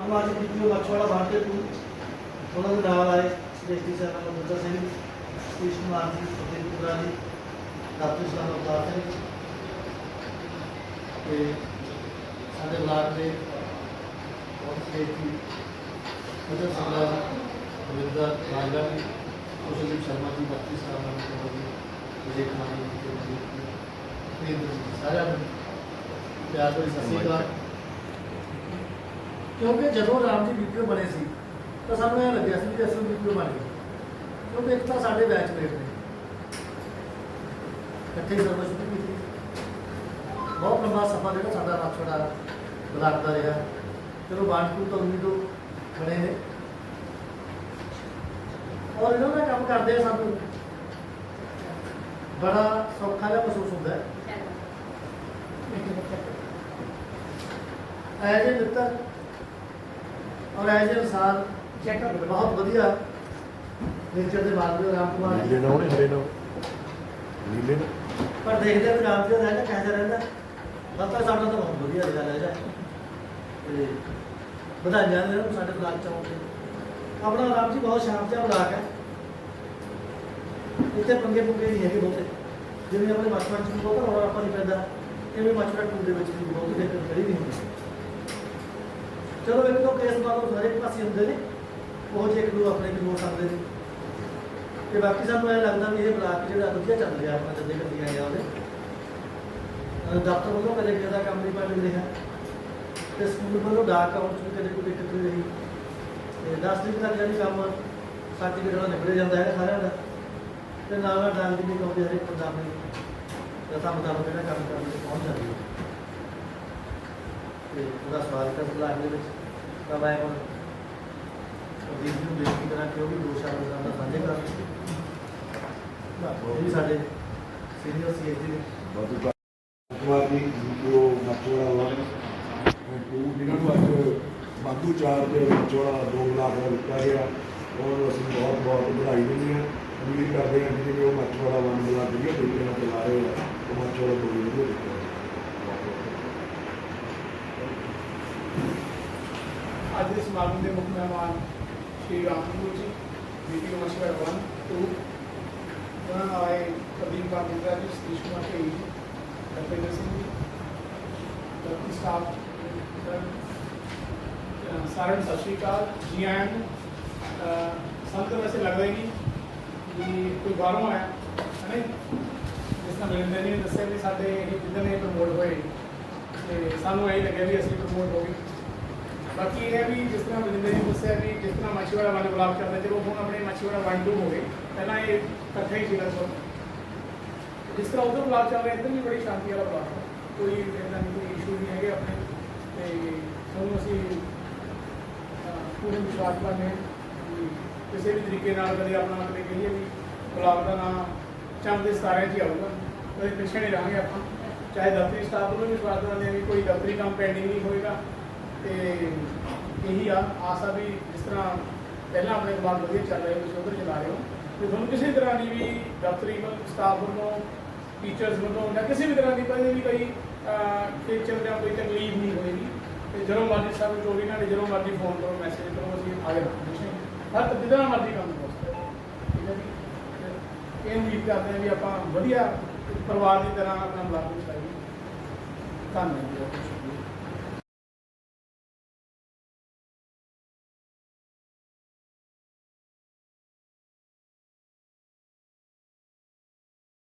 ਹਮਾਰੇ ਵੀਡੀਓ ਮਛਵਾੜਾ ਬਾਂਟੇ ਤੂੰ ਉਹਨਾਂ ਦੇ ਨਾਲ ਆਏ ਦੇਸੀ ਸਾਹਿਬ ਨਾਲ ਸਿੰਘ ਕ੍ਰਿਸ਼ਨ ਕੁਮਾਰ ਜੀ, ਸੁਖਦੇਵ ਕੁਮਾਰ ਜੀ, ਡਾਕਟਰ ਸਾਹਿਬ ਅਵਤਾਰ ਸਿੰਘ ਤੇ ਸਾਡੇ ਬਲਾਕ ਦੇ ਬਹੁਤ ਸੇਠੀ ਮਦਰ ਸਿੰਘਾ ਵਿੰਦਰ ਰਾਜਾ ਜੀ ਕੁਸ਼ਲਦੀਪ ਸ਼ਰਮਾ ਜੀ ਬੱਤੀ ਸਾਹਿਬ ਨਾਲ ਜੀ, ਵਿਜੇ ਕੁਮਾਰ ਜੀ ਤੇ ਸਾਰਿਆਂ ਪਿਆਰ ਭਰੀ ਸਤਿ ਸ਼੍ਰੀ ਅਕਾਲ। ਕਿਉਂਕਿ ਜਦੋਂ ਰਾਮ ਜੀ ਵੀਡੀਓ ਬਣੇ ਸੀ ਤਾਂ ਸਾਨੂੰ ਇਹ ਲੱਗਿਆ ਸੀ ਕਿ ਅਸਲ ਵੀਡੀਓ ਬਣ ਗਈ ਕਿਉਂਕਿ ਇੱਕ ਤਾਂ ਸਾਡੇ ਬੈਚਮੇਟ ਨੇ। ਇਕੱਠੇ ਹੀ ਸਰਵਿਸ ਸ਼ੁਰੂ ਕੀਤੀ। ਬਹੁਤ ਲੰਬਾ ਸਫ਼ਰ ਜਿਹੜਾ ਸਾਡਾ ਰਾਜਪੜਾ ਬਲਾਕ ਦਾ ਰਿਹਾ। ਚਲੋ ਬਾਂਟੂ ਤੋਂ ਤੋਂ ਖੜੇ ਨੇ। ਔਰ ਇਹਨਾਂ ਦਾ ਕੰਮ ਕਰਦੇ ਆ ਸਾਨੂੰ। ਬੜਾ ਸੌਖਾ ਜਿਹਾ ਮਹਿਸੂਸ ਹੁੰਦਾ ਹੈ। ਐਜ ਮਿੱਤਰ ਔਰ ਐਜ ਇਨਸਾਨ ਚੈੱਕਅਪ ਬਹੁਤ ਵਧੀਆ। ਨੇਚਰ ਦੇ ਬਾਅਦ ਦੇ ਰਾਮ ਕੁਮਾਰ। ਜੀ ਨੀਲੇ ਨਾ ਹਰੇ ਨਾ। ਨੀਲੇ ਨਾ। ਪਰ ਦੇਖਦੇ ਵੀ ਰਾਮ ਜੀ ਦਾ ਰਹਿੰਦਾ ਕਹਿੰਦਾ ਰਹਿੰਦਾ? ਲੱਤਾ ਸਾਡਾ ਤਾਂ ਬਹੁਤ ਵਧੀਆ ਰਿਹਾ ਰਹਿੰਦਾ ਤੇ ਵਧਾਈਆਂ ਨੇ ਸਾਡੇ ਬਲਾਕ ਚ ਆਪਣਾ ਰਾਮ ਜੀ ਬਹੁਤ ਸ਼ਾਂਤ ਜਿਹਾ ਬਲਾਕ ਹੈ। ਇੱਥੇ ਪੰਗੇ ਪੁੰਗੇ ਨਹੀਂ ਹੈਗੇ ਬਹੁਤੇ। ਜਿਵੇਂ ਆਪਣੇ ਮਛਵੜ ਚ ਬਹੁਤਾ ਰੌਲਾ ਆਪਾਂ ਨਹੀਂ ਪੈਂਦਾ ਇਵੇਂ ਮਛਵੜ ਟੂ ਦੇ ਵਿੱਚ ਵੀ ਬਹੁਤ ਦਿੱਕਤ ਖੜੀ ਨਹੀਂ ਹੁੰਦੀ। ਚਲੋ ਇੱਕ ਦੋ ਕੇਸ ਬਾਅਦ ਹਰੇਕ ਪਾਸੇ ਹੁੰਦੇ ਨੇ। ਉਹ ਜੇ ਇੱਕ ਦੋ ਆਪਣੇ ਵੀ ਹੋ ਸਕਦੇ ਨੇ। ਤੇ ਬਾਕੀ ਸਾਨੂੰ ਇਹ ਲੱਗਦਾ ਵੀ ਇਹ ਬਲਾਕ ਜਿਹੜਾ ਵਧੀਆ ਚੱਲ ਰਿਹਾ ਆਪਣਾ ਜੱਦੇ ਕੱਢੀ ਆਇਆ ਉਹਦੇ ਦਫ਼ਤਰ ਵੱਲੋਂ ਕਦੇ ਕਿਸੇ ਦਾ ਕੰਮ ਨਹੀਂ ਪਾ ਰਿਹਾ। ਤੇ ਸਕੂਲ ਵੱਲੋਂ ਡਾਕ ਅਕਾਊਂਟ ਚ ਵੀ ਕਦੇ ਕੋਈ ਦਿੱਕਤ ਨਹੀਂ ਰਹੀ। ਤੇ 10 ਦਿਨ ਤੱਕ ਜਾਨੀ ਕੰਮ ਸਰਟੀਫਿਕੇਟ ਨਾਲ ਨਿਬੜ ਜਾਂਦਾ ਹੈ ਸਾਰਿਆਂ ਦਾ। ਤੇ ਨਾਲ ਨਾਲ ਡਾਕ ਦੀ ਵੀ ਕਾਉਂਦੀ ਹਰੇਕ ਪੰਜਾਬ ਨੇ ਰਸਾ ਮੁਤਾਬਕ ਜਿਹੜਾ ਕੰਮ ਕਰਨ ਲਈ ਪਹੁੰਚ ਜਾਂਦੀ ਹੈ ਤੇ ਉਹਦਾ ਸਵਾਲ ਕਰ ਬਲਾਕ ਦੇ ਵਿੱਚ ਤਾਂ ਮੈਂ ਹੁਣ ਦੀਪ ਨੂੰ ਬੇਨਤੀ ਕਰਾਂ ਕਿ ਉਹ ਵੀ ਦੋ ਸ਼ਬਦ ਦਾ ਸਾਂਝੇ ਕਰਨ ਉਹ ਵੀ ਸਾਡੇ ਸੀਨੀਅਰ ਸੀਐਸਡੀ ਨੇ ਬਾਦੂ ਕੁਮਾਰ ਜੋ ਮਚੋੜਾ ਵਾ ਉਹ ਜਿਹਨਾਂ ਨੂੰ ਅੱਜ ਬਾਦੂ ਚਾਰ ਦੇ ਮਚੋੜਾ ਦੋ ਬਲਾਕ ਦਾ ਦਿੱਤਾ ਗਿਆ। ਔਰ ਅਸੀਂ ਬਹੁਤ ਬਹੁਤ ਵਧਾਈ ਦਿੰਦੇ ਹਾਂ। ਉਮੀਦ ਕਰਦੇ ਹਾਂ ਕਿ ਉਹ ਮਚੋੜਾ ਵਨ ਬਲਾਕ ਵਧੀਆ ਤਰੀਕੇ ਨਾਲ ਚਲਾ ਰਹੇ ਆ, ਉਹ ਮਚੋੜਾ ਦੋ ਵਧੀਆ ਦਿੱਤਾ ਅੱਜ ਦੇ ਸਮਾਗਮ ਦੇ ਮੁੱਖ ਮਹਿਮਾਨ ਸ਼੍ਰੀ ਰਾਮਪੁਰ ਜੀ ਬੀਪੀ ਮਸ਼ਵਰ 1 2 ਉਹਨਾਂ ਨਾਲ ਆਏ ਪ੍ਰਦੀਪ ਕਾਂਗਿੰਦਾ ਜੀ, ਸਤੀਸ਼ ਕੁਮਾਰ ਕੇ ਜੀ ਰਪਿੰਦਰ ਸਿੰਘ ਜੀ, ਡਾਕਟਰ ਸਟਾਫ ਸਾਰਿਆਂ ਨੂੰ ਸਤਿ ਸ਼੍ਰੀ ਅਕਾਲ। ਜੀ ਆਇਆਂ ਨੂੰ ਸਾਨੂੰ ਤਾਂ ਵੈਸੇ ਲੱਗਦਾ ਹੀ ਨਹੀਂ ਵੀ ਕੋਈ ਬਾਹਰੋਂ ਆਇਆ, ਹੈ ਨਹੀਂ ਜਿਸ ਤਰ੍ਹਾਂ ਮਰਿੰਦਰ ਜੀ ਨੇ ਦੱਸਿਆ ਵੀ ਸਾਡੇ ਇਹ ਜਿੱਦਣ ਇਹ ਪ੍ਰਮੋਟ ਹੋਏ, ਤੇ ਸਾਨੂੰ ਇਹ ਲੱਗਿਆ ਵੀ ਅਸੀਂ ਪ੍ਰਮੋਟ ਹੋ ਗਏ। ਬਾਕੀ ਇਹ ਹੈ ਵੀ ਜਿਸ ਤਰ੍ਹਾਂ ਬਲਿੰਦਰ ਜੀ ਨੇ ਦੱਸਿਆ ਵੀ ਜਿਸ ਤਰ੍ਹਾਂ ਮਾਛੀਵਾੜਾ ਵਾਲੇ ਬਲਾਕ ਚੱਲਦਾ ਚਲੋ ਹੁਣ ਆਪਣੇ ਮਾਛੀਵਾੜਾ ਵਨ ਟੂ ਹੋ ਗਏ, ਪਹਿਲਾਂ ਇਹ ਇਕੱਠਾ ਹੀ ਸੀਗਾ ਸੋ ਜਿਸ ਤਰ੍ਹਾਂ ਉਧਰ ਬਲਾਕ ਚੱਲ ਰਿਹਾ, ਇੱਧਰ ਵੀ ਬੜੀ ਸ਼ਾਂਤੀ ਵਾਲਾ ਬਲਾਕ ਹੈ। ਕੋਈ ਇਦਾਂ ਦੀ ਕੋਈ ਇਸ਼ੂ ਨਹੀਂ ਹੈਗੇ ਆਪਣੇ, ਤੇ ਤੁਹਾਨੂੰ ਅਸੀਂ ਪੂਰੇ ਵਿਸ਼ਵਾਸ ਕਰਨੇ ਹਾਂ ਕਿਸੇ ਵੀ ਤਰੀਕੇ ਨਾਲ ਕਦੇ ਆਪਣਾ ਕਦੇ ਕਹੀਏ ਵੀ ਬਲਾਕ ਦਾ ਨਾਮ ਚੰਦ ਦੇ ਸਤਾਰਿਆਂ 'ਚ ਹੀ ਆਊਗਾ। ਕਦੇ ਪਿੱਛੇ ਨਹੀਂ ਰਹਾਂਗੇ ਆਪਾਂ। ਚਾਹੇ ਦਫ਼ਤਰੀ ਸਟਾਫ ਨੂੰ ਵੀ ਵਿਸ਼ਵਾਸ ਦਿਵਾਉਂਦੇ ਹਾਂ ਵੀ ਕੋਈ ਦਫ਼ਤਰੀ ਕੰਮ ਪੈਂਡਿੰਗ ਨਹੀਂ ਹੋਏਗਾ। ਤੇ ਇਹੀ ਆ, ਆਸ ਆ ਵੀ ਜਿਸ ਤਰ੍ਹਾਂ ਪਹਿਲਾਂ ਆਪਣੇ ਦਿਮਾਗ ਵਧੀਆ ਚੱਲ ਰਿਹਾ, ਤੁਸੀਂ ਉਧਰ ਚਲਾ ਰਹੇ ਹੋ। ਤੇ ਤੁਹਾਨੂੰ ਕਿਸੇ ਤਰ੍ਹਾਂ ਦੀ ਵੀ ਦਫ਼ਤਰੀ ਸਟਾਫ ਵੱਲੋਂ ਟੀਚਰਸ ਵੱਲੋਂ ਜਾਂ ਕਿਸੇ ਵੀ ਤਰ੍ਹਾਂ ਦੀ ਕੋਈ ਵੀ ਕੋਈ ਟੀਚਰ ਜਾਂ ਕੋਈ ਤਕਲੀਫ ਨਹੀਂ ਹੋਏਗੀ ਤੇ ਜਦੋਂ ਮਰਜ਼ੀ ਸਾਨੂੰ ਚੋਰੀ ਨਾਲ ਜਦੋਂ ਮਰਜ਼ੀ ਫੋਨ ਕਰੋ ਮੈਸੇਜ ਕਰੋ, ਅਸੀਂ ਹਾਜ਼ਰ ਹਾਂ ਹਰ ਜਿੱਦਾਂ ਮਰਜ਼ੀ ਕੰਮ ਕਰੋ। ਠੀਕ ਹੈ ਜੀ? ਇਹ ਉਮੀਦ ਕਰਦੇ ਹਾਂ ਵੀ ਆਪਾਂ ਵਧੀਆ ਪਰਿਵਾਰ ਦੀ ਤਰ੍ਹਾਂ ਆਪਣਾ ਬਲਾਕ ਨੂੰ ਧੰਨਵਾਦ ਜੀ।